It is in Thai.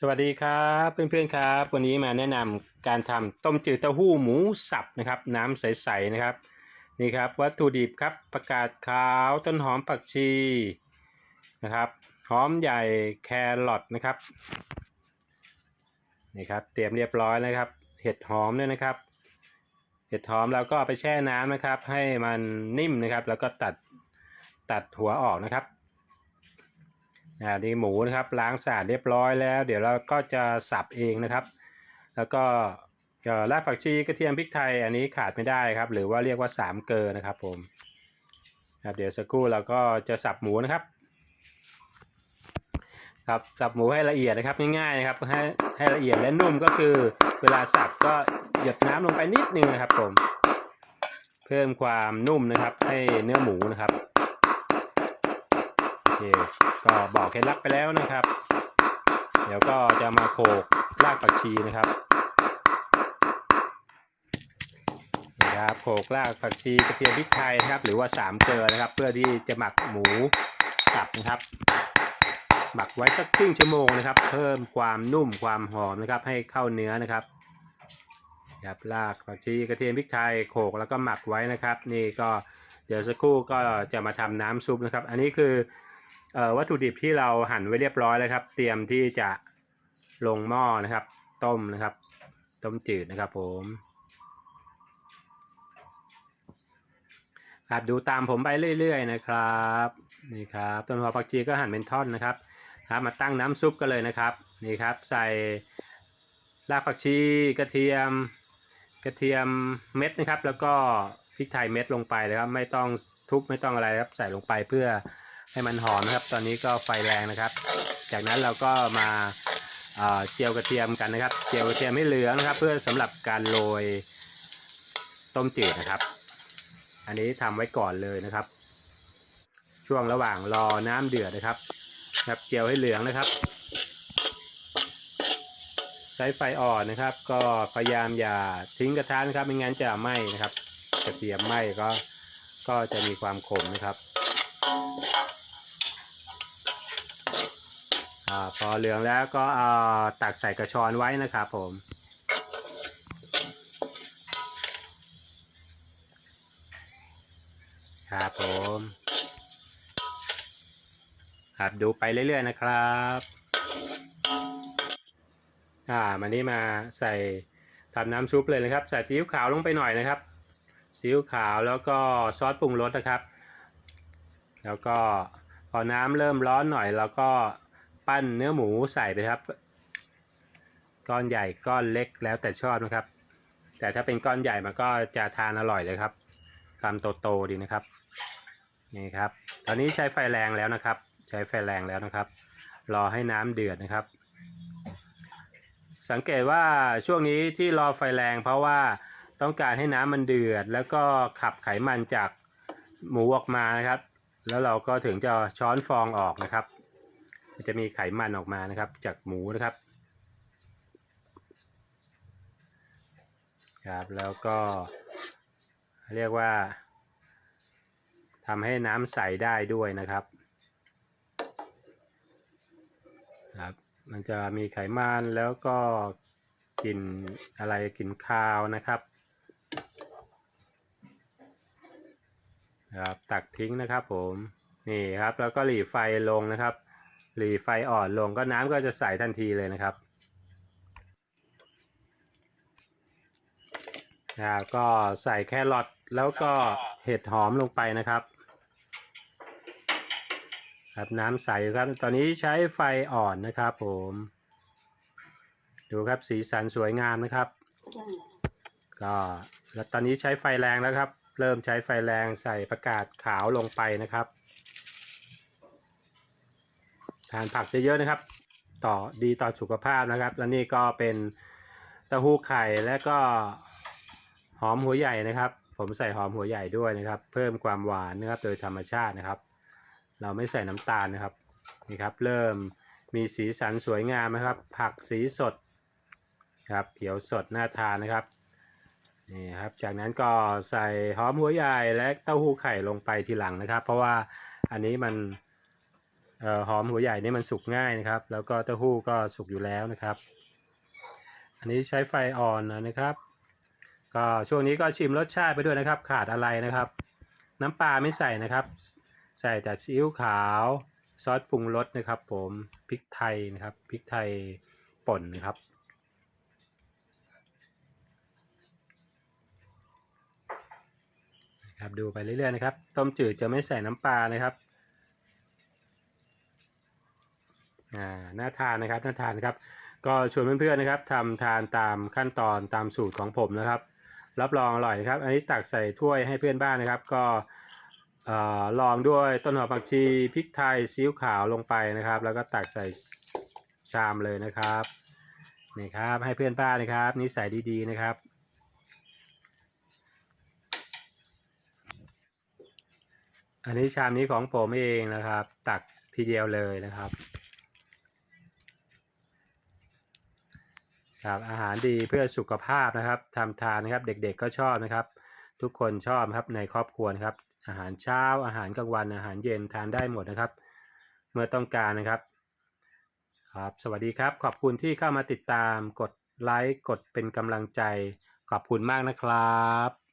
สวัสดีครับเพื่อนๆครับ วันนี้มาแนะนำการทำต้มจืดเต้าหู้หมูสับนะครับ น้ำใสๆนะครับ นี่ครับวัตถุดิบครับประกาศขาวต้นหอมผักชีนะครับหอมใหญ่แครอทนะครับนี่ครับเตรียมเรียบร้อยแล้วครับ เห็ดหอมด้วยนะครับ เห็ดหอมเราก็เอาไปแช่น้ำนะครับ ให้มันนิ่มนะครับ แล้วก็ตัดตัดหัวออกนะครับ อ่านี่หมูนะครับล้างสะอาดเรียบร้อยแล้ว เดี๋ยวเราก็จะสับเองนะครับ แล้วก็เอ่อรากผักชีกระเทียมพริกไทยอันนี้ขาดไม่ได้ครับ หรือว่าเรียกว่าสามเกลอนะครับผมครับเดี๋ยวสักครู่เราก็จะสับหมูนะครับ ครับสับหมูให้ละเอียดนะครับง่ายๆนะครับให้ให้ละเอียดและนุ่มก็คือ เวลาสับก็หยดน้ำลงไปนิดนึงนะครับผม เพิ่มความนุ่มนะครับให้เนื้อหมูนะครับ เค ก็บอกเคล็ดลับไปแล้วนะครับ เดี๋ยวก็จะมาโขกรากผักชีนะครับนะครับโขกรากผักชีกระเทียมพริกไทยนะครับ หรือว่าสามเกลือนะครับ เพื่อที่จะหมักหมูสับนะครับหมักไว้สักครึ่งชั่วโมงนะครับ เพิ่มความนุ่มความหอมนะครับ ให้เข้าเนื้อนะครับครับรากผักชีกระเทียมพริกไทยโขกแล้วก็หมักไว้นะครับ นี่ก็เดี๋ยวสักครู่ก็จะมาทำน้ำซุปนะครับ อันนี้คือ วัตถุดิบที่เราหั่นไว้เรียบร้อยแล้วครับ เตรียมที่จะลงหม้อนะครับ ต้มนะครับ ต้มจืดนะครับผมครับดูตามผมไปเรื่อยๆนะครับนี่ครับต้นหัวผักชีก็หั่นเป็นท่อนนะครับครับมาตั้งน้ำซุปกันเลยนะครับนี่ครับ ใส่รากผักชีกระเทียม กระเทียมเม็ดนะครับ แล้วก็พริกไทยเม็ดลงไปนะครับ ไม่ต้องทุบไม่ต้องอะไรครับ ใส่ลงไปเพื่อ ให้มันหอมนะครับ ตอนนี้ก็ไฟแรงนะครับ จากนั้นเราก็มาเอ่อเจียวกระเทียมกันนะครับ เจียวกระเทียมให้เหลืองนะครับ เพื่อสำหรับการโรยต้มจืดนะครับ อันนี้ทำไว้ก่อนเลยนะครับ ช่วงระหว่างรอน้ำเดือดนะครับครับเจียวให้เหลืองนะครับ ใช้ไฟอ่อนนะครับ ก็พยายามอย่าทิ้งกระทะนะครับไม่งั้นจะไหม้นะครับกระเทียมไหม้ก็ก็จะมีความขมนะครับ อพอเหลืองแล้วก็เอาตักใส่กระชอนไว้นะครับผมครับผมครับดูไปเรื่อยๆนะครับอ่ามานี่มาใส่ทำน้ำซุปเลยนะครับ ใส่ซีอิ๊วขาวลงไปหน่อยนะครับซีอิ๊วขาวแล้วก็ซอสปรุงรสนะครับ แล้วก็พอน้ำเริ่มร้อนหน่อยเราก็ ปั้นเนื้อหมูใส่ไปครับ ก้อนใหญ่ก้อนเล็กแล้วแต่ชอบนะครับ แต่ถ้าเป็นก้อนใหญ่มันก็จะทานอร่อยเลยครับคำโตๆดีนะครับนี่ครับ ตอนนี้ใช้ไฟแรงแล้วนะครับ ใช้ไฟแรงแล้วนะครับ รอให้น้ำเดือดนะครับ สังเกตว่าช่วงนี้ที่รอไฟแรง เพราะว่าต้องการให้น้ำมันเดือด แล้วก็ขับไขมันจากหมูออกมานะครับ แล้วเราก็ถึงจะช้อนฟองออกนะครับ มันจะมีไขมันออกมานะครับ จากหมูนะครับ ครับแล้วก็ เรียกว่าทำให้น้ำใสได้ด้วยนะครับครับ มันจะมีไขมันแล้วก็กลิ่นอะไรกลิ่นคาวนะครับครับตักทิ้งนะครับผมนี่ครับแล้วก็หลีไฟลงนะครับ หลีไฟอ่อนลงก็น้ำก็จะใสทันทีเลยนะครับแล้วก็ใส่แครอทแล้วก็เห็ดหอมลงไปนะครับ ครับน้ำใสครับ ตอนนี้ใช้ไฟอ่อนนะครับผม ดูครับสีสันสวยงามนะครับ ก็แล้วตอนนี้ใช้ไฟแรงแล้วครับ เริ่มใช้ไฟแรงใส่ประกาศขาวลงไปนะครับ ทานผักเยอะๆนะครับ ต่อดีต่อสุขภาพนะครับ และนี่ก็เป็นเต้าหู้ไข่และก็หอมหัวใหญ่นะครับ ผมใส่หอมหัวใหญ่ด้วยนะครับ เพิ่มความหวานนะครับ โดยธรรมชาตินะครับ เราไม่ใส่น้ำตาลนะครับนี่ครับ เริ่มมีสีสันสวยงามนะครับ ผักสีสดครับเขียวสดน่าทานนะครับนี่ครับ จากนั้นก็ใส่หอมหัวใหญ่และเต้าหู้ไข่ลงไปทีหลังนะครับ เพราะว่าอันนี้มัน หอมหัวใหญ่นี่มันสุกง่ายนะครับ แล้วก็เต้าหู้ก็สุกอยู่แล้วนะครับ อันนี้ใช้ไฟอ่อนนะครับ ก็ช่วงนี้ก็ชิมรสชาติไปด้วยนะครับ ขาดอะไรนะครับ น้ำปลาไม่ใส่นะครับ ใส่แต่ซีอิ๊วขาวซอสปรุงรสนะครับ ผมพริกไทยนะครับพริกไทยป่นนะครับครับดูไปเรื่อยๆนะครับ ต้มจืดจะไม่ใส่น้ำปลานะครับ อ่าน่าทานนะครับน่าทานนะครับ ก็ชวนเพื่อนๆนะครับทำทานตามขั้นตอนตามสูตรของผมนะครับ รับรองอร่อยครับ อันนี้ตักใส่ถ้วยให้เพื่อนบ้านนะครับ ก็ลองด้วยต้นหอมผักชีพริกไทยซีอิ๊วขาวลงไปนะครับ แล้วก็ตักใส่ชามเลยนะครับนี่ครับให้เพื่อนบ้านนะครับนิสัยดีๆนะครับอันนี้ชามนี้ของผมเองนะครับ ตักทีเดียวเลยนะครับ ครับอาหารดีเพื่อสุขภาพนะครับทำทานนะครับเด็กๆก็ชอบนะครับ ทุกคนชอบครับในครอบครัวครับ อาหารเช้าอาหารกลางวันอาหารเย็นทานได้หมดนะครับ เมื่อต้องการนะครับครับ สวัสดีครับ ขอบคุณที่เข้ามาติดตามกดไลค์กดเป็นกำลังใจ ขอบคุณมากนะครับ